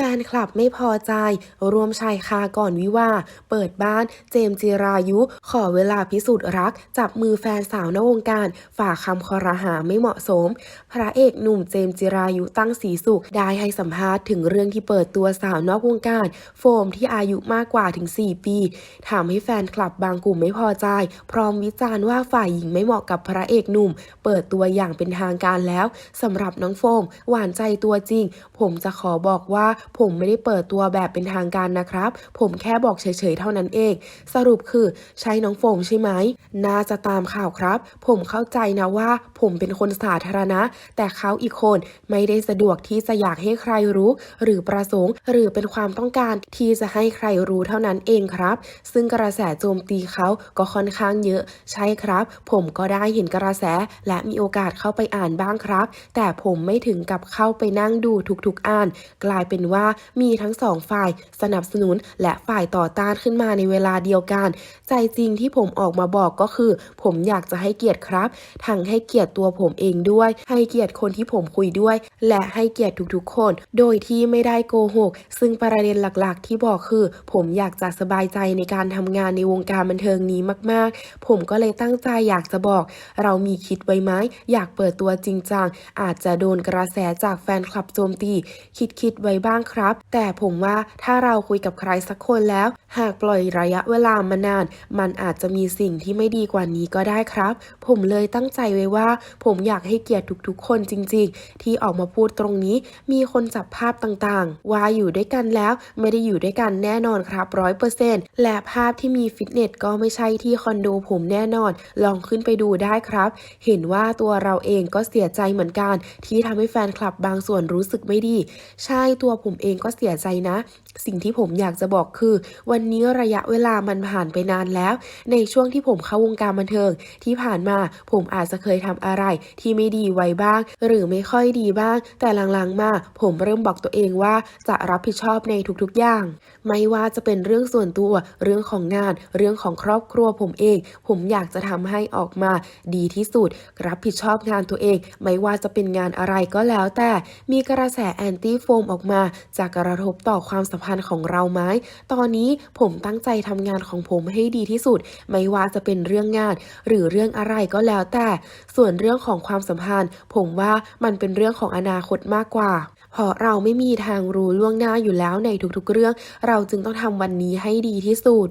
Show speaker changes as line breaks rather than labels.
ฟนคลับไม่พอใจรวมชายคาก่อนวิวาเปิดบ้านเจมจิรายุ ขอเวลาพิสูจน์รัก จับมือแฟนสาวนอกวงการฝากคำคอรหาไม่เหมาะสม พระเอกหนุ่มเจมจิรายุตั้งสีสุข ได้ให้สัมภาษณ์ถึงเรื่องที่เปิดตัวสาวนอกวงการ โฟมที่อายุมากกว่าถึง 4 ปีทำให้แฟนคลับบางกลุ่มไม่พอใจ พร้อมวิจารณ์ว่าฝ่ายหญิงไม่เหมาะกับพระเอกหนุ่ม เปิดตัวอย่างเป็นทางการแล้วสำหรับน้องโฟม หวานใจตัวจริง ผมจะขอบอกว่าผมไม่ได้เปิดตัวแบบเป็นทางการนะครับ ผมแค่บอกเฉยๆเท่านั้นเอง สรุปคือใช่น้องโฟมใช่ไหม น่าจะตามข่าวครับ ผมเข้าใจนะว่า ผมเป็นคนสาธารณะ แต่เขาอีกคนไม่ได้สะดวกที่จะอยากให้ใครรู้ หรือประสงค์ หรือเป็นความต้องการที่จะให้ใครรู้เท่านั้นเองครับ ซึ่งกระแสโจมตีเขาก็ค่อนข้างเยอะ ใช่ครับ ผมก็ได้เห็นกระแสและมีโอกาสเข้าไปอ่านบ้างครับ แต่ผมไม่ถึงกับเข้าไปนั่งดูทุกๆอ่าน กลายเป็นว่ามีทั้งสองฝ่ายสนับสนุนและฝ่ายต่อต้านขึ้นมาในเวลาเดียวกัน ใจจริงที่ผมออกมาบอกก็คือ ผมอยากจะให้เกียรติครับ ทั้งให้เกียรติตัวผมเองด้วย ให้เกียรติคนที่ผมคุยด้วย และให้เกียรติทุกๆคน โดยที่ไม่ได้โกหก ซึ่งประเด็นหลักๆ ที่บอกคือ ผมอยากจะสบายใจในการทำงานในวงการบันเทิงนี้มาก ๆ ผมก็เลยตั้งใจอยากจะบอก เรามีคิดไว้ไหมอยากเปิดตัวจริงจังอาจจะโดนกระแสจากแฟนคลับโจมตี คิดคิดๆไว้บ้างครับ แต่ผมว่าถ้าเราคุยกับใครสักคนแล้ว หากปล่อยระยะเวลามานาน มันอาจจะมีสิ่งที่ไม่ดีกว่านี้ก็ได้ครับ ผมเลยตั้งใจไว้ว่า ผมอยากให้เกียรติทุกๆ คนจริง ๆ ที่ออกมาพูดตรงนี้ มีคนจับภาพต่างๆ ว่าอยู่ด้วยกันแล้วไม่ได้อยู่ด้วยกันแน่นอนครับร้อยเปอร์เซ็นต์และภาพที่มีฟิตเนสก็ไม่ใช่ที่คอนโดผมแน่นอน ลองขึ้นไปดูได้ครับ เห็นว่าตัวเราเองก็เสียใจเหมือนกัน ที่ทำให้แฟนคลับบางส่วนรู้สึกไม่ดี ใช่ตัวผมมเองก็เสียใจนะ สิ่งที่ผมอยากจะบอกคือ วันนี้ระยะเวลามันผ่านไปนานแล้ว ในช่วงที่ผมเข้าวงการบันเทิง ที่ผ่านมาผมอาจจะเคยทำอะไร ที่ไม่ดีไว้บ้าง หรือไม่ค่อยดีบ้าง แต่หลังๆมาผมเริ่มบอกตัวเองว่าจะรับผิดชอบในทุกๆอย่าง ไม่ว่าจะเป็นเรื่องส่วนตัวเรื่องของงาน เรื่องของครอบครัวผมเอง ผมอยากจะทำให้ออกมา ดีที่สุด รับผิดชอบงานตัวเอง ไม่ว่าจะเป็นงานอะไรก็แล้วแต่มีกระแสแอนตี้โฟมออกมาจะกระทบต่อความสัมพันธ์ของเราไหม ตอนนี้ผมตั้งใจทำงานของผมให้ดีที่สุด ไม่ว่าจะเป็นเรื่องงาน หรือเรื่องอะไรก็แล้วแต่ ส่วนเรื่องของความสัมพันธ์ ผมว่ามันเป็นเรื่องของอนาคตมากกว่าเพราะเราไม่มีทางรู้ล่วงหน้าอยู่แล้วในทุกๆเรื่อง เราจึงต้องทำวันนี้ให้ดีที่สุด